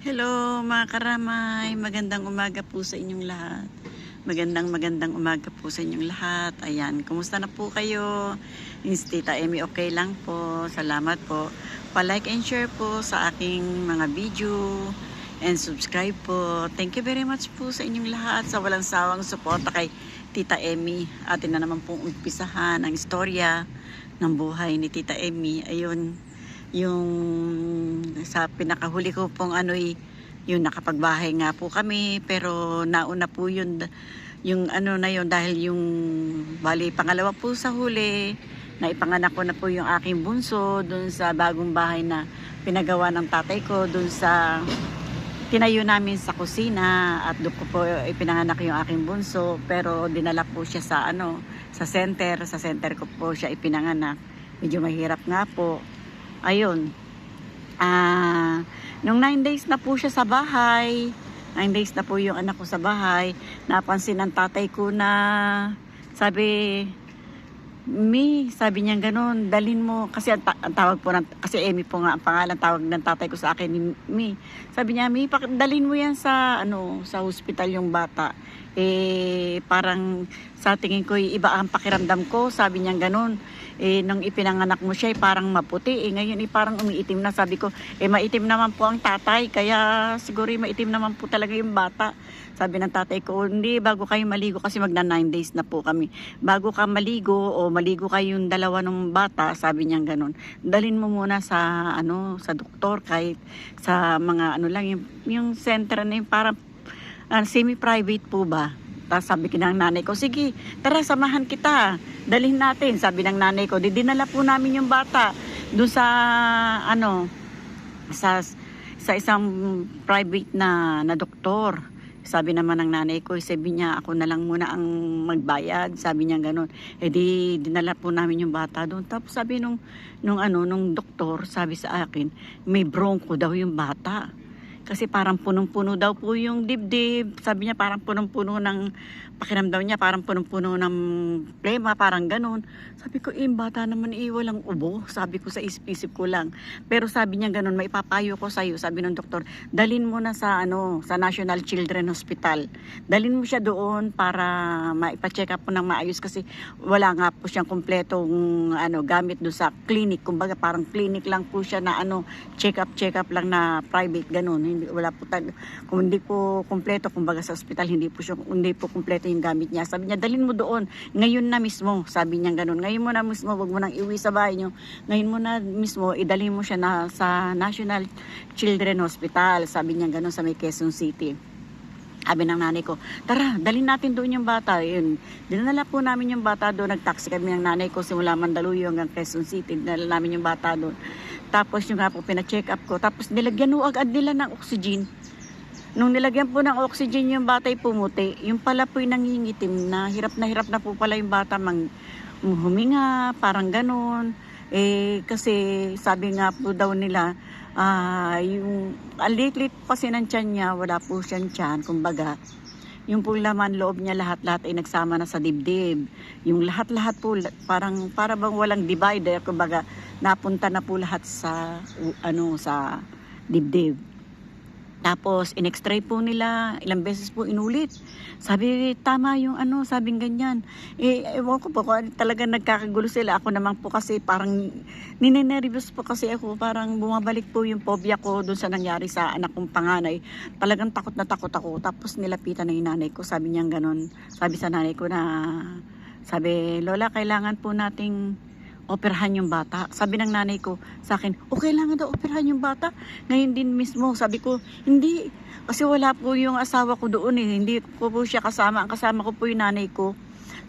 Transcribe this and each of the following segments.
Hello mga karamay, magandang umaga po sa inyong lahat. Magandang magandang umaga po sa inyong lahat. Ayan, kumusta na po kayo? Is Emmy okay lang po. Salamat po. Pa-like and share po sa aking mga video and subscribe po. Thank you very much po sa inyong lahat sa walang sawang suporta kay Tita Emmy. Atin na naman pong umpisahan ang istorya ng buhay ni Tita Emmy. Ayun, yung sa pinakahuli ko pong ano yung nakapagbahay nga po kami pero nauna po yun yung ano na yun dahil yung bali pangalawa po sa huli na ipanganak ko na po yung aking bunso dun sa bagong bahay na pinagawa ng tatay ko dun sa tinayo namin sa kusina at doon ko po ipinanganak yung aking bunso pero dinala po siya sa ano sa center sa center ko po siya ipinanganak. Medyo mahirap nga po ayun ah nung 9 days na po siya sa bahay 9 days na po yung anak ko sa bahay napansin ng tatay ko na sabi Mi, sabi niya ganun, dalin mo, kasi ang, ta- ang tawag po, ng, kasi Amy po nga ang pangalan, tawag ng tatay ko sa akin ni Mi. Sabi niya, Mi, dalin mo yan sa, ano, sa hospital yung bata. Eh, parang sa tingin ko, iba ang pakiramdam ko, sabi niya ganun. Eh, nung ipinanganak mo siya, eh, parang maputi. Eh, ngayon, eh, parang umiitim na. Sabi ko, eh, maitim naman po ang tatay, kaya siguro eh, maitim naman po talaga yung bata. Sabi ng tatay ko, hindi, bago kayo maligo, kasi magna 9 days na po kami bago ka maligo o maligo kayong dalawa ng bata, sabi niya ganun. Dalin mo muna sa ano sa doktor kahit sa mga ano lang yung, yung center na yung parang ah, semi-private po ba. Tapos sabi ng nanay ko, sige, tara samahan kita. Dalhin natin, sabi ng nanay ko. Di dinala po namin yung bata doon sa ano sa sa isang private na na doktor. Sabi naman ng nanay ko, sabi niya ako na lang muna ang magbayad. Sabi niya ganun. Eh di dinala po namin yung bata doon. Tapos sabi nung nung ano nung doktor, sabi sa akin, may bronco daw yung bata. Kasi parang punong-puno daw po yung dibdib. Sabi niya parang punong-puno ng pakiramdam niya, parang punong-puno ng plema, parang ganun. Sabi ko, eh, bata naman eh, walang ubo. Sabi ko sa isip-isip ko lang. Pero sabi niya ganun, maipapayo ko sa'yo, sabi ng doktor, dalin mo na sa, ano, sa National Children Hospital. Dalin mo siya doon para maipa-check up po ng maayos kasi wala nga po siyang kumpletong ano, gamit doon sa clinic. Kumbaga parang clinic lang po siya na ano, check up, check up lang na private, ganun. Hindi, wala po tag, kung hindi po kumpleto, kumbaga sa hospital, hindi po siya, hindi po kumpleto yung gamit niya. Sabi niya, dalin mo doon. Ngayon na mismo, sabi niya ganun. Ngayon mo na mismo, wag mo nang iwi sa bahay niyo. Ngayon mo na mismo, idalhin mo siya na sa National Children Hospital. Sabi niya ganun sa may Quezon City. Sabi ng nanay ko, tara, dalhin natin doon yung bata. Yun, dinala po namin yung bata doon. Nag-taxi kami ng nanay ko simula Mandaluyong hanggang Quezon City. Dinala namin yung bata doon. Tapos yung nga po, pina-check up ko. Tapos nilagyan mo agad nila ng oxygen. Nung nilagyan po ng oxygen yung batay pumuti, yung pala po'y nangingitim na hirap na hirap na po pala yung bata mang huminga, parang ganun. Eh, kasi sabi nga po daw nila, ah yung alit-lit kasi ng tiyan niya, wala po siyang kumbaga. Yung po laman loob niya lahat-lahat ay nagsama na sa dibdib. Yung lahat-lahat po parang para bang walang divider, kumbaga napunta na po lahat sa ano sa dibdib. Tapos, in-x-ray po nila, ilang beses po inulit. Sabi, tama yung ano, sabing ganyan. Eh, ewan ko po, kung talaga nagkakagulo sila. Ako naman po kasi parang, ninenervous po kasi ako. Parang bumabalik po yung phobia ko dun sa nangyari sa anak kong panganay. Talagang takot na takot ako. Tapos nilapitan na yung nanay ko. Sabi niya ganun. Sabi sa nanay ko na, sabi, Lola, kailangan po nating operahan yung bata. Sabi ng nanay ko sa akin, o kailangan daw operahan yung bata. Ngayon din mismo, sabi ko, hindi. Kasi wala po yung asawa ko doon eh. Hindi ko po siya kasama. Ang kasama ko po yung nanay ko.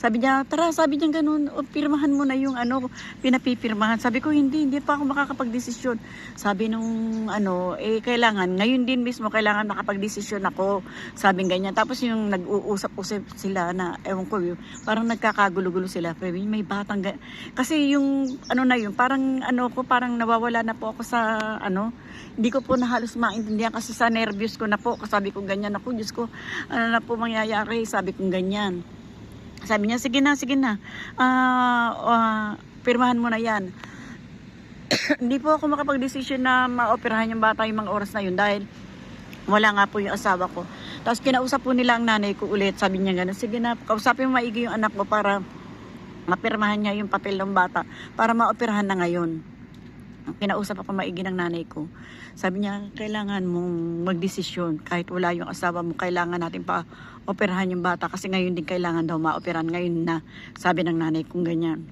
Sabi niya, tara, sabi niya ganun, o, pirmahan mo na yung ano, pinapipirmahan. Sabi ko, hindi, hindi pa ako makakapag-desisyon. Sabi nung, ano, eh, kailangan, ngayon din mismo, kailangan makapag-desisyon ako. Sabi ganyan. Tapos yung nag-uusap-usap sila na, ewan ko, yung, parang nagkakagulo-gulo sila. Pero may batang, kasi yung, ano na yun, parang, ano ko, parang nawawala na po ako sa, ano, hindi ko po na halos maintindihan kasi sa nervous ko na po. Sabi ko ganyan ako, Diyos ko, ano na po mangyayari? Sabi ko ganyan. Sabi niya, sige na, sige na. Ah, ah, pirmahan mo na yan. Hindi po ako makapag-desisyon na maoperahan yung bata yung mga oras na yun dahil Wala nga po yung asawa ko. Tapos kinausap po nila ang nanay ko ulit. Sabi niya gano'n, sige na, kausapin mo maigi yung anak mo para mapirmahan niya yung papel ng bata para maoperahan na ngayon. Kinausap ako maigi ng nanay ko. Sabi niya, kailangan mong magdesisyon. Kahit wala yung asawa mo, kailangan natin pa operahan yung bata kasi ngayon din kailangan daw maoperahan ngayon na sabi ng nanay kong ganyan.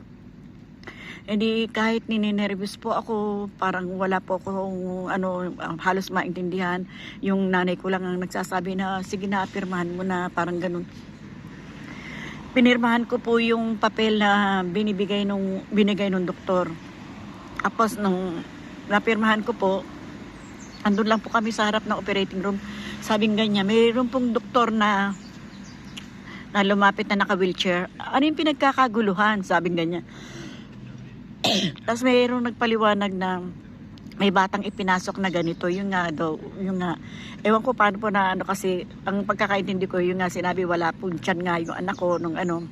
Hindi kahit nininervous po ako, parang wala po ako ano, halos maintindihan. Yung nanay ko lang ang nagsasabi na sige na, pirmahan mo na, parang ganun. Pinirmahan ko po yung papel na binibigay nung binigay nung doktor. Tapos nung napirmahan ko po, andun lang po kami sa harap ng operating room. Sabing ganyan, mayroon pong doktor na na lumapit na naka-wheelchair. Ano yung pinagkakaguluhan? Sabing ganyan. Tapos mayroong nagpaliwanag na may batang ipinasok na ganito. Yung nga daw, yung nga. Ewan ko paano po na ano kasi, ang pagkakaintindi ko, yung nga sinabi, wala po tiyan nga yung anak ko nung ano.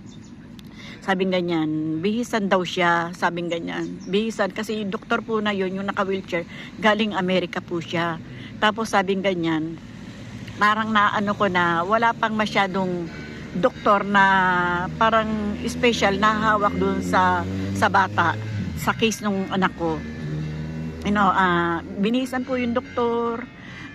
Sabing ganyan, bihisan daw siya, sabing ganyan. Bihisan, kasi yung doktor po na yun, yung naka-wheelchair, galing Amerika po siya. Tapos sabing ganyan, parang na ano ko na, wala pang masyadong doktor na parang special na hawak dun sa sa bata sa case nung anak ko. You know, ah binisan po yung doktor.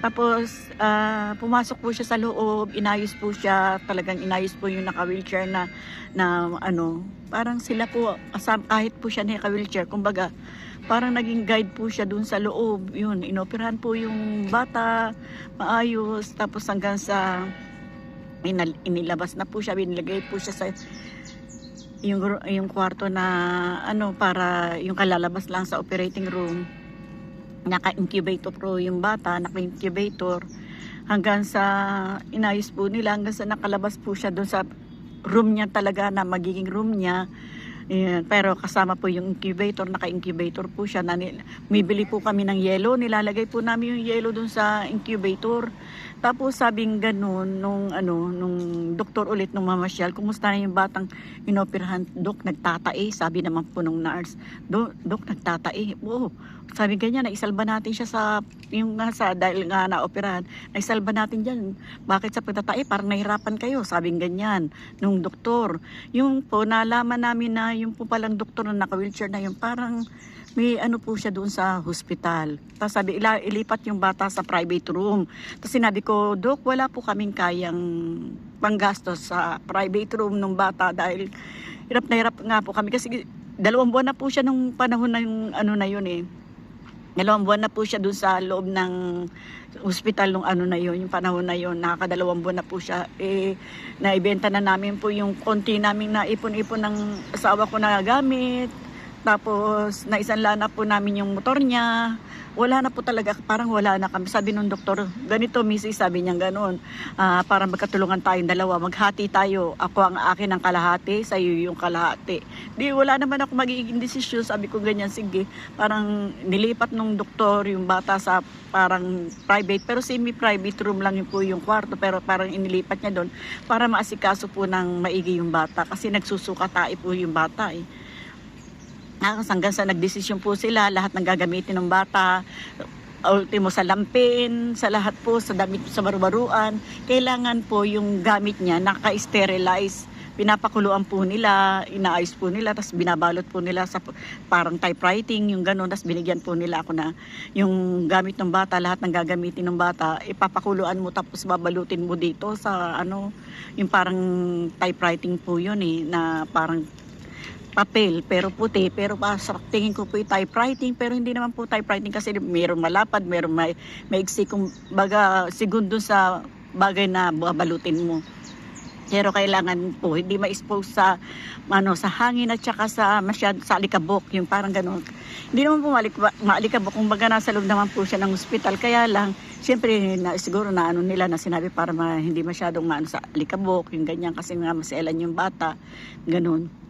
Tapos ah, pumasok po siya sa loob, inayos po siya, talagang inayos po yung naka-wheelchair na na ano, parang sila po kahit po siya naka-wheelchair, kumbaga parang naging guide po siya dun sa loob. Yun, inoperahan po yung bata, maayos, tapos hanggang sa inal- inilabas na po siya, binilagay po siya sa yung yung kwarto na ano para yung kalalabas lang sa operating room naka-incubator pro yung bata naka-incubator hanggang sa inayos po nila hanggang sa nakalabas po siya doon sa room niya talaga na magiging room niya Ayan, pero kasama po yung incubator, naka-incubator po siya. Nani, mibili po kami ng yelo, nilalagay po namin yung yelo dun sa incubator. Tapos sabing ganun, nung, ano, nung doktor ulit, nung mamasyal, kumusta na yung batang inoperahan? Dok, nagtatae, sabi naman po nung nurse. Dok, dok nagtatae. Oo, sabi ganyan, naisalba natin siya sa, yung nga sa, dahil nga na-operahan, naisalba natin dyan. Bakit sa pagtatae, parang nahirapan kayo, sabing ganyan, nung doktor. Yung po, nalaman namin na yung po palang doktor na naka-wheelchair na yung parang may ano po siya doon sa hospital. Tapos sabi, ila, ilipat yung bata sa private room. Tapos sinabi ko, Dok, wala po kaming kayang panggastos sa private room ng bata dahil hirap na hirap nga po kami. Kasi dalawang buwan na po siya nung panahon na yung ano na yun eh. Dalawang buwan na po siya doon sa loob ng hospital nung ano na yun, yung panahon na yun, nakakadalawang buwan na po siya. Eh, naibenta na namin po yung konti namin na ipon-ipon ng asawa ko na gamit. Tapos, naisanla na po namin yung motor niya. Wala na po talaga, parang wala na kami. Sabi nung doktor, ganito, missy, sabi niya ganun. Ah, para magkatulungan tayong dalawa, maghati tayo. Ako ang akin ang kalahati, sa iyo yung kalahati. Di, wala naman ako magiging desisyon. Sabi ko ganyan, sige. Parang nilipat nung doktor yung bata sa parang private, pero semi-private room lang yun po yung kwarto. Pero parang inilipat niya doon para maasikaso po ng maigi yung bata. Kasi nagsusuka tayo po yung bata eh. Tapos hanggang sa nagdesisyon po sila, lahat ng gagamitin ng bata, ultimo sa lampin, sa lahat po, sa damit sa barubaruan, kailangan po yung gamit niya naka-sterilize. Pinapakuluan po nila, inaayos po nila, tapos binabalot po nila sa parang typewriting, yung gano'n, tapos binigyan po nila ako na yung gamit ng bata, lahat ng gagamitin ng bata, ipapakuluan mo tapos babalutin mo dito sa ano, yung parang typewriting po yun eh, na parang papel pero puti pero pa sa tingin ko po yung typewriting pero hindi naman po typewriting kasi mayroong malapad mayroong may maiksi kung baga segundo sa bagay na babalutin mo. Pero kailangan po hindi ma-expose sa ano sa hangin at saka sa masyad sa alikabok yung parang gano'n hindi naman po malik, maalikabok kung baga nasa loob naman po siya ng ospital kaya lang Siyempre, na, siguro na ano nila na sinabi para ma, hindi masyadong maano sa alikabok, yung ganyan, kasi nga maselan yung bata, ganun.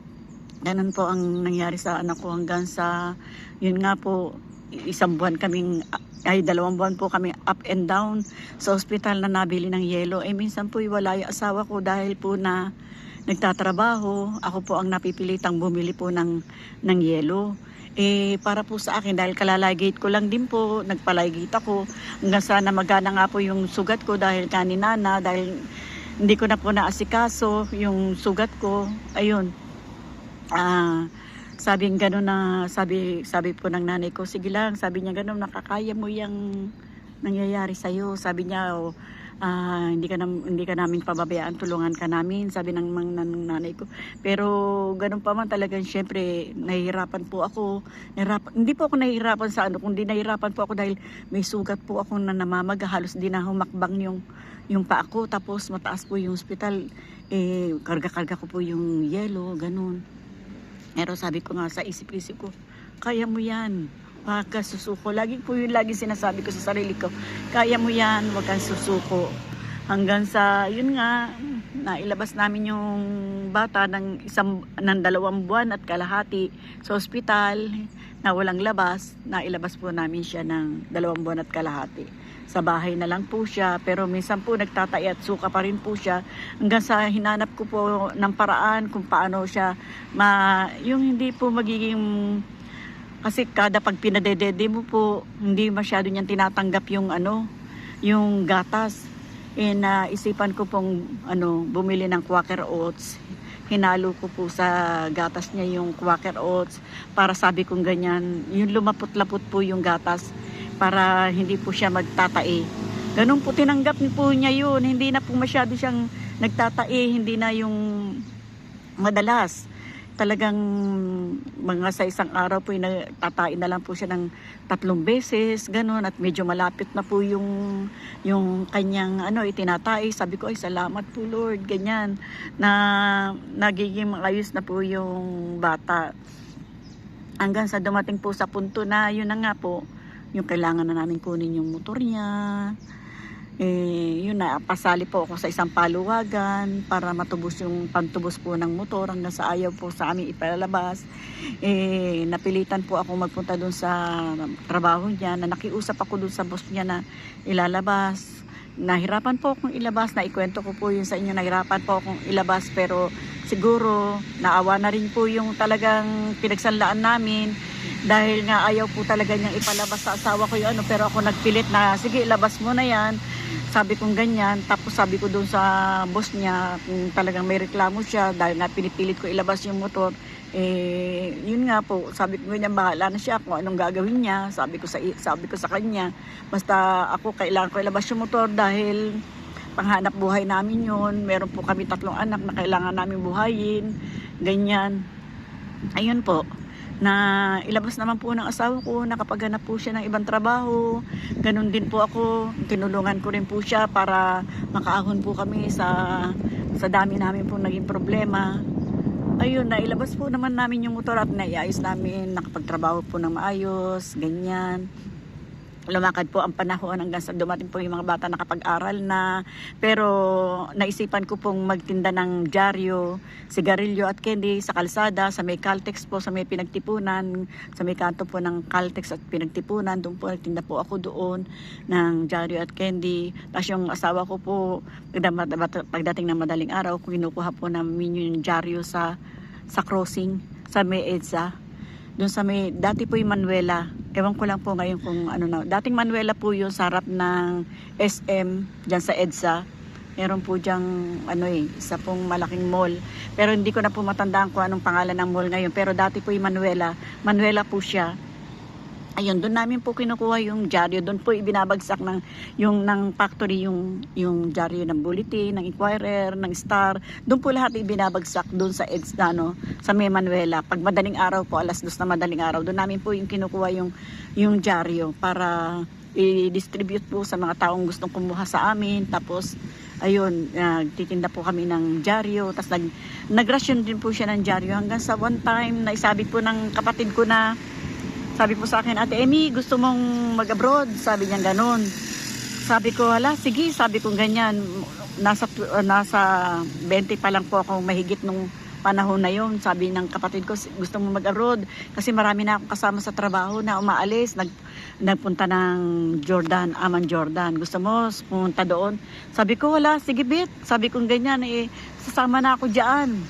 Ganun po ang nangyari sa anak ko hanggang sa, yun nga po, isang buwan kaming, ay dalawang buwan po kami up and down sa ospital na nabili ng yelo. Eh minsan po wala yung asawa ko dahil po na nagtatrabaho. Ako po ang napipilitang bumili po ng, ng yelo. Eh, para po sa akin, dahil kalalagate ko lang din po, nagpalagate ako. Hanggang sana magana nga po yung sugat ko dahil kanina na, dahil hindi ko na po naasikaso yung sugat ko. Ayun. Ah, sabi gano'n na, sabi, sabi po ng nanay ko, sige lang, sabi niya gano'n, nakakaya mo yung nangyayari sa'yo. Sabi niya, oh, ah, hindi ka nam, hindi ka namin pababayaan, tulungan ka namin, sabi ng, ng, ng nanay ko. Pero ganun pa man talagang syempre nahihirapan po ako. Nahirapan, hindi po ako nahihirapan sa ano, kundi nahihirapan po ako dahil may sugat po ako na namamaga, halos di na humakbang yung yung paa ko tapos mataas po yung hospital eh karga-karga ko po yung yelo ganun pero sabi ko nga sa isip-isip ko kaya mo yan Huwag ka susuko. Lagi po yun lagi sinasabi ko sa sarili ko. Kaya mo yan, huwag kang susuko. Hanggang sa, yun nga, nailabas namin yung bata ng isang ng dalawang buwan at kalahati sa ospital na walang labas. Nailabas po namin siya ng dalawang buwan at kalahati. Sa bahay na lang po siya, pero minsan po nagtatay at suka pa rin po siya. Hanggang sa hinanap ko po ng paraan kung paano siya, ma, yung hindi po magiging kasi kada pag pinadedede mo po, hindi masyado niyang tinatanggap yung ano, yung gatas. E naisipan ko pong ano, bumili ng Quaker Oats. Hinalo ko po sa gatas niya yung Quaker Oats para sabi kong ganyan, yung lumapot-lapot po yung gatas para hindi po siya magtatae. Ganun po tinanggap po niya yun. Hindi na po masyado siyang nagtatae, hindi na yung madalas talagang mga sa isang araw po tatain na lang po siya ng tatlong beses ganun. At medyo malapit na po yung yung kanyang ano itinatay sabi ko ay salamat po Lord ganyan. Na nagiging ayos na po yung bata. Hanggang sa dumating po sa punto na yun na nga po yung kailangan na namin kunin yung motor niya. Eh, yun na, pasali po ako sa isang paluwagan para matubos yung pantubos po ng motor hanggang sa ayaw po sa amin ipalabas. Eh, napilitan po ako magpunta doon sa trabaho niya na nakiusap ako doon sa boss niya na ilalabas. Nahirapan po akong ilabas, na ikwento ko po yun sa inyo, nahirapan po akong ilabas pero siguro naawa na rin po yung talagang pinagsanlaan namin dahil nga ayaw po talaga niyang ipalabas sa asawa ko yung ano pero ako nagpilit na sige ilabas mo na yan sabi kong ganyan tapos sabi ko doon sa boss niya kung talagang may reklamo siya dahil nga pinipilit ko ilabas yung motor eh yun nga po sabi ko ganyan bahala na siya kung anong gagawin niya sabi ko sa sabi ko sa kanya. Basta ako kailangan ko ilabas yung motor dahil panghanap buhay namin yun. Meron po kami tatlong anak na kailangan namin buhayin ganyan. Ayun po na ilabas naman po ng asawa ko, nakapaghanap po siya ng ibang trabaho. Ganun din po ako, tinulungan ko rin po siya para makaahon po kami sa sa dami namin po naging problema. Ayun, na ilabas po naman namin yung motor at naiayos namin, nakapagtrabaho po ng maayos, ganyan lumakad po ang panahon hanggang sa dumating po yung mga bata nakapag-aral na. Pero naisipan ko pong magtinda ng dyaryo, sigarilyo at candy sa kalsada, sa may Caltex po, sa may pinagtipunan, sa may kanto po ng Caltex at pinagtipunan. Doon po nagtinda po ako doon ng dyaryo at candy. Tapos yung asawa ko po, pagdating ng madaling araw, kinukuha po namin yung dyaryo sa, sa crossing, sa may EDSA. Doon sa may, dati po yung Manuela, Ewan ko lang po ngayon kung ano na. Dating Manuela po yung sarap ng SM dyan sa EDSA. Meron po diyang ano eh, isa pong malaking mall. Pero hindi ko na po matandaan kung anong pangalan ng mall ngayon. Pero dati po yung Manuela. Manuela po siya ayun doon namin po kinukuha yung dyaryo. Doon po ibinabagsak ng yung ng factory yung yung dyaryo ng bulletin ng inquirer ng star. Doon po lahat ibinabagsak doon sa EDS ano sa May Manuela. Pag madaling araw po alas dos na madaling araw doon namin po yung kinukuha yung yung dyaryo para i-distribute po sa mga taong gustong kumuha sa amin. Tapos ayun, nagtitinda po kami ng dyaryo. Tapos nag, nagrasyon din po siya ng dyaryo. Hanggang sa one time na isabi po ng kapatid ko na sabi po sa akin, Ate Emmy, gusto mong mag-abroad? Sabi niya ganun. Sabi ko, hala, sige, sabi ko ganyan. Nasa, uh, nasa 20 pa lang po ako mahigit nung panahon na yon sabi ng kapatid ko gusto mo mag-abroad kasi marami na akong kasama sa trabaho na umaalis nag nagpunta ng Jordan, Aman Jordan. Gusto mo pumunta doon? Sabi ko, wala, sige bit. Sabi ko ganyan, eh, sasama na ako dyan.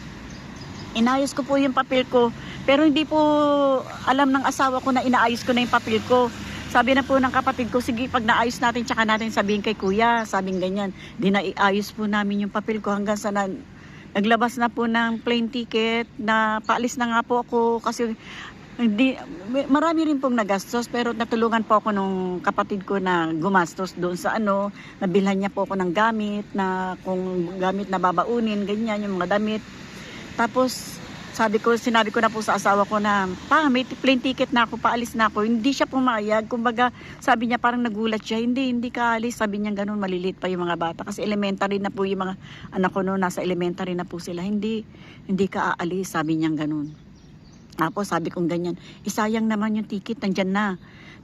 Inayos ko po yung papel ko. Pero hindi po alam ng asawa ko na inaayos ko na yung papel ko. Sabi na po ng kapatid ko, sige, pag naayos natin, tsaka natin sabihin kay kuya. Sabing ganyan. Di na po namin yung papel ko hanggang sa na, naglabas na po ng plane ticket na paalis na nga po ako kasi hindi marami rin pong nagastos pero natulungan po ako nung kapatid ko na gumastos doon sa ano nabilhan niya po ako ng gamit na kung gamit na babaunin ganyan yung mga damit tapos sabi ko sinabi ko na po sa asawa ko na pa may plane ticket na ako paalis na ako. Hindi siya pumayag. Kumbaga sabi niya parang nagulat siya. Hindi hindi ka alis sabi niya ganun malilit pa yung mga bata. Kasi elementary na po yung mga anak ko noon. Nasa elementary na po sila. Hindi hindi ka aalis. Sabi niya ganun. Tapos sabi kong ganyan, isayang naman yung ticket, nandyan na.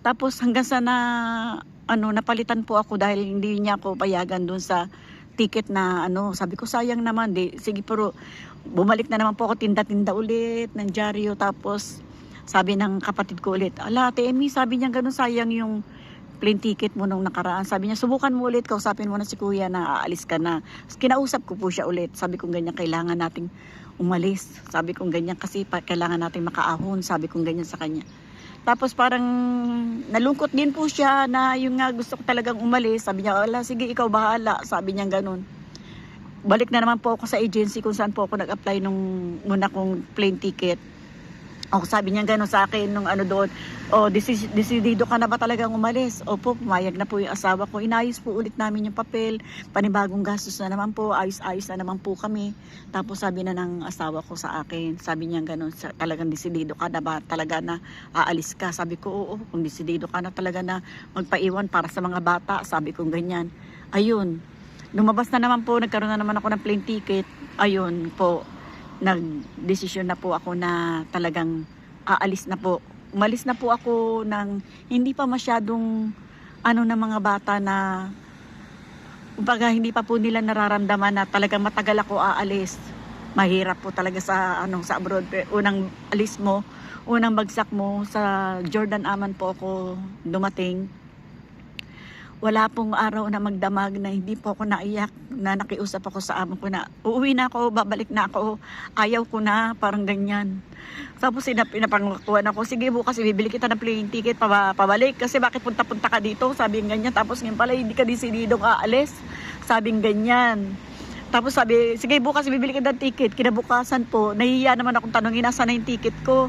Tapos hanggang sa na, ano, napalitan po ako dahil hindi niya ako payagan doon sa ticket na ano, sabi ko sayang naman, di, sige pero bumalik na naman po ako tinda-tinda ulit ng dyaryo tapos sabi ng kapatid ko ulit, ala, Emmy, sabi niya ganun sayang yung plane ticket mo nung nakaraan. Sabi niya, subukan mo ulit, kausapin mo na si kuya na aalis ka na. Kinausap ko po siya ulit. Sabi ko ganyan, kailangan nating umalis. Sabi kong ganyan kasi pa, kailangan natin makaahon. Sabi kong ganyan sa kanya. Tapos parang nalungkot din po siya na yung nga gusto ko talagang umalis. Sabi niya, wala, sige ikaw bahala. Sabi niya ganun. Balik na naman po ako sa agency kung saan po ako nag-apply nung muna kong plane ticket. Ako sabi niya gano'n sa akin nung ano doon, oh, desidido ka na ba talagang umalis? Opo, pumayag na po yung asawa ko. Inayos po ulit namin yung papel, panibagong gastos na naman po, ayos-ayos na naman po kami. Tapos sabi na ng asawa ko sa akin, sabi niya gano'n, talagang desidido ka na ba talaga na aalis ka? Sabi ko, oo, kung desidido ka na talaga na magpaiwan para sa mga bata, sabi ko ganyan. Ayun, lumabas na naman po, nagkaroon na naman ako ng plane ticket. Ayun po, nagdesisyon na po ako na talagang aalis na po. Umalis na po ako ng hindi pa masyadong ano na mga bata na kumbaga hindi pa po nila nararamdaman na talagang matagal ako aalis. Mahirap po talaga sa ano sa abroad. Unang alis mo, unang bagsak mo sa Jordan Aman po ako dumating wala pong araw na magdamag na hindi po ako naiyak na nakiusap ako sa amo ko na uuwi na ako, babalik na ako, ayaw ko na, parang ganyan. Tapos sinap, pinapangakuan ako, sige bukas bibili kita ng plane ticket pa, pabalik kasi bakit punta-punta ka dito, sabi ganyan. Tapos ngayon pala hindi ka disididong aalis, sabi ganyan. Tapos sabi, sige bukas bibili kita ng ticket, kinabukasan po, nahihiya naman akong tanongin, nasa na yung ticket ko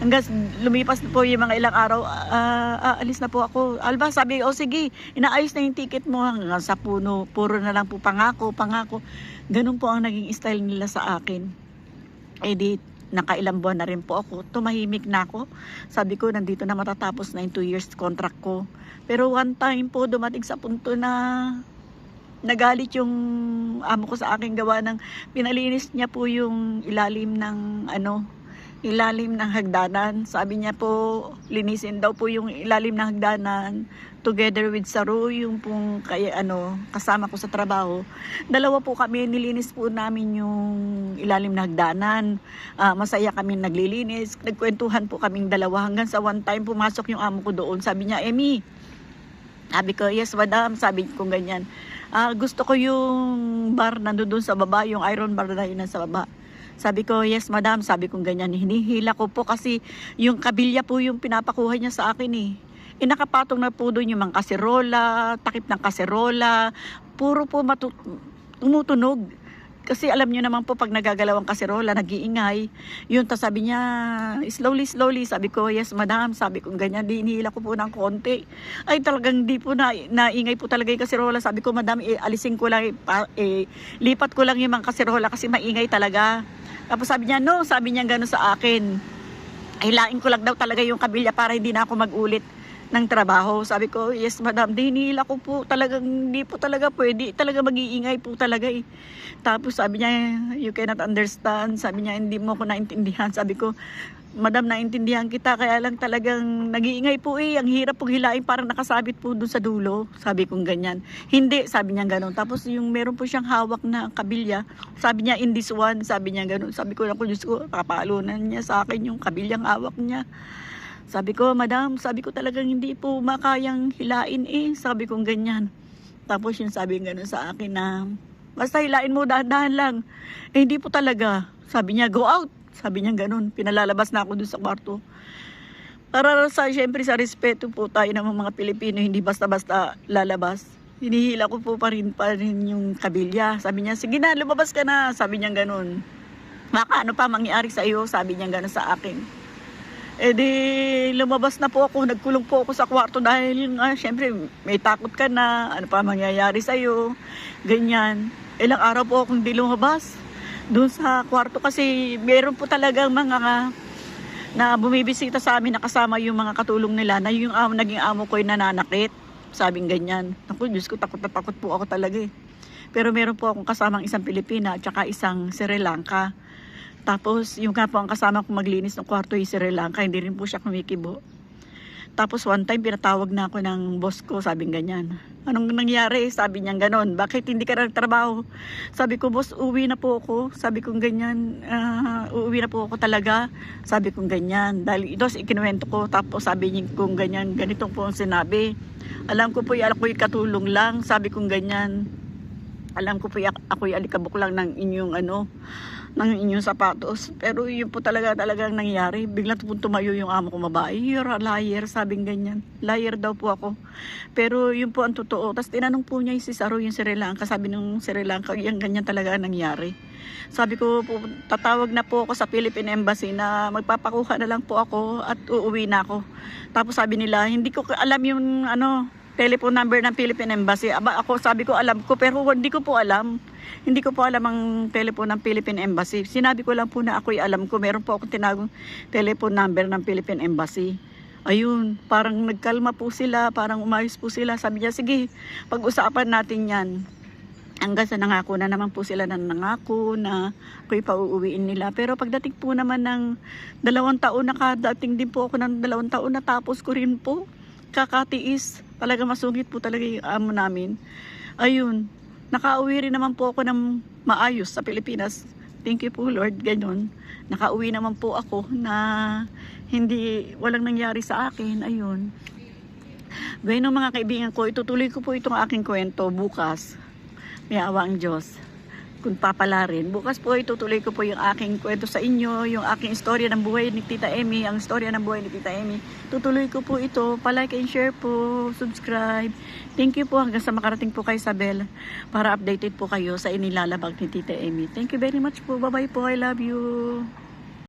hanggang lumipas po yung mga ilang araw, ah, aalis na po ako. Alba, sabi, o oh, sige, inaayos na yung ticket mo hanggang sa puno. Puro na lang po pangako, pangako. Ganun po ang naging style nila sa akin. Eh di, nakailang buwan na rin po ako. Tumahimik na ako. Sabi ko, nandito na matatapos na yung 2 years contract ko. Pero one time po, dumating sa punto na nagalit yung amo ko sa akin gawa ng pinalinis niya po yung ilalim ng ano ilalim ng hagdanan. Sabi niya po, linisin daw po yung ilalim ng hagdanan together with Saru, yung pong kaya, ano, kasama ko sa trabaho. Dalawa po kami, nilinis po namin yung ilalim ng hagdanan. Ah, masaya kami naglilinis. Nagkwentuhan po kaming dalawa hanggang sa one time pumasok yung amo ko doon. Sabi niya, Emi, sabi ko, yes madam, sabi ko ganyan. Ah, gusto ko yung bar nandoon sa baba, yung iron bar na yun sa baba. Sabi ko, yes madam, sabi kong ganyan, hinihila ko po kasi yung kabilya po yung pinapakuha niya sa akin eh. Eh nakapatong na po doon yung mga kaserola, takip ng kaserola, puro po matu- tumutunog. Kasi alam niyo naman po pag nagagalaw ang kaserola, nag-iingay. Yun, ta sabi niya, slowly, slowly. Sabi ko, yes madam, sabi ko ganyan, di inihila ko po ng konti. Ay talagang di po na, naingay po talaga yung kaserola. Sabi ko, madam, eh, alisin ko lang, eh, eh, lipat ko lang yung mga kaserola kasi maingay talaga. Tapos sabi niya, no, sabi niya gano'n sa akin. Hilain ko lang daw talaga yung kabilya para hindi na ako mag-ulit ng trabaho. Sabi ko, yes madam, dinila ko po talagang hindi po talaga pwede. Talaga mag-iingay po talaga eh. Tapos sabi niya, you cannot understand. Sabi niya, hindi mo ako naintindihan. Sabi ko, madam, naintindihan kita. Kaya lang talagang nag-iingay po eh. Ang hirap pong hilain parang nakasabit po doon sa dulo. Sabi kong ganyan. Hindi, sabi niya gano'n. Tapos yung meron po siyang hawak na kabilya. Sabi niya, in this one, sabi niya gano'n. Sabi ko, ako Diyos ko, papalunan niya sa akin yung kabilyang hawak niya. Sabi ko, madam, sabi ko talagang hindi po makayang hilain eh. Sabi ko ganyan. Tapos yung sabi gano'n sa akin na, basta hilain mo, dahan-dahan lang. Eh hindi po talaga. Sabi niya, go out. Sabi niya gano'n. Pinalalabas na ako dun sa kwarto. Para sa, syempre sa respeto po tayo ng mga Pilipino, hindi basta-basta lalabas. Hinihila ko po pa rin, pa rin yung kabilya. Sabi niya, sige na, lumabas ka na. Sabi niya gano'n. Maka ano pa mangyari sa iyo, sabi niya gano'n sa akin. Eh di, lumabas na po ako, nagkulong po ako sa kwarto dahil nga, syempre, may takot ka na, ano pa mangyayari sa'yo, ganyan. Ilang araw po akong di lumabas doon sa kwarto kasi meron po talagang mga na bumibisita sa amin na kasama yung mga katulong nila na yung amo, naging amo ko yung nananakit. Sabing ganyan. Naku, Diyos ko, takot na takot po ako talaga eh. Pero meron po akong kasamang isang Pilipina at saka isang Sri Lanka. Tapos, yung nga po ang kasama kong maglinis ng kwarto yung Sri Lanka, hindi rin po siya kumikibo. Tapos one time, pinatawag na ako ng boss ko, sabing ganyan. Anong nangyari? Sabi niya ganon. Bakit hindi ka nagtrabaho? Sabi ko, boss, uwi na po ako. Sabi ko ganyan, ah, uuwi na po ako talaga. Sabi ko ganyan. Dahil ito, ikinuwento ko. Tapos sabi niya kung ganyan, ganito po ang sinabi. Alam ko po, alam ko katulong lang. Sabi ko ganyan. Alam ko po, ako yung alikabok lang ng inyong ano, ng inyong sapatos. Pero yun po talaga talagang nangyari. Biglang po tumayo yung amo ko babae. You're a liar, sabing ganyan. Liar daw po ako. Pero yun po ang totoo. Tapos tinanong po niya yung si Saro yung Sri Lanka. Sabi nung Sri Lanka, yan ganyan talaga ang nangyari. Sabi ko po, tatawag na po ako sa Philippine Embassy na magpapakuha na lang po ako at uuwi na ako. Tapos sabi nila, hindi ko alam yung ano, telephone number ng Philippine Embassy. Aba, ako sabi ko alam ko pero hindi ko po alam. Hindi ko po alam ang telephone ng Philippine Embassy. Sinabi ko lang po na ako'y alam ko. Meron po akong tinagong telephone number ng Philippine Embassy. Ayun, parang nagkalma po sila, parang umayos po sila. Sabi niya, sige, pag-usapan natin yan. Hanggang sa nangako na naman po sila na nangako na ako'y pauuwiin nila. Pero pagdating po naman ng dalawang taon, nakadating din po ako ng dalawang taon, natapos ko rin po. Kakatiis. Talaga masungit po talaga yung amo namin. Ayun, nakauwi rin naman po ako ng maayos sa Pilipinas. Thank you po Lord, ganun. Nakauwi naman po ako na hindi, walang nangyari sa akin. Ayun. Ganyan mga kaibigan ko, itutuloy ko po itong aking kwento bukas. May awa ang Diyos. Kung papala rin. Bukas po itutuloy ko po yung aking kwento sa inyo, yung aking istorya ng buhay ni Tita Emmy, ang istorya ng buhay ni Tita Emmy. Tutuloy ko po ito. Palike and share po. Subscribe. Thank you po hanggang sa makarating po kay Isabel para updated po kayo sa inilalabag ni Tita Emmy. Thank you very much po. Bye-bye po. I love you.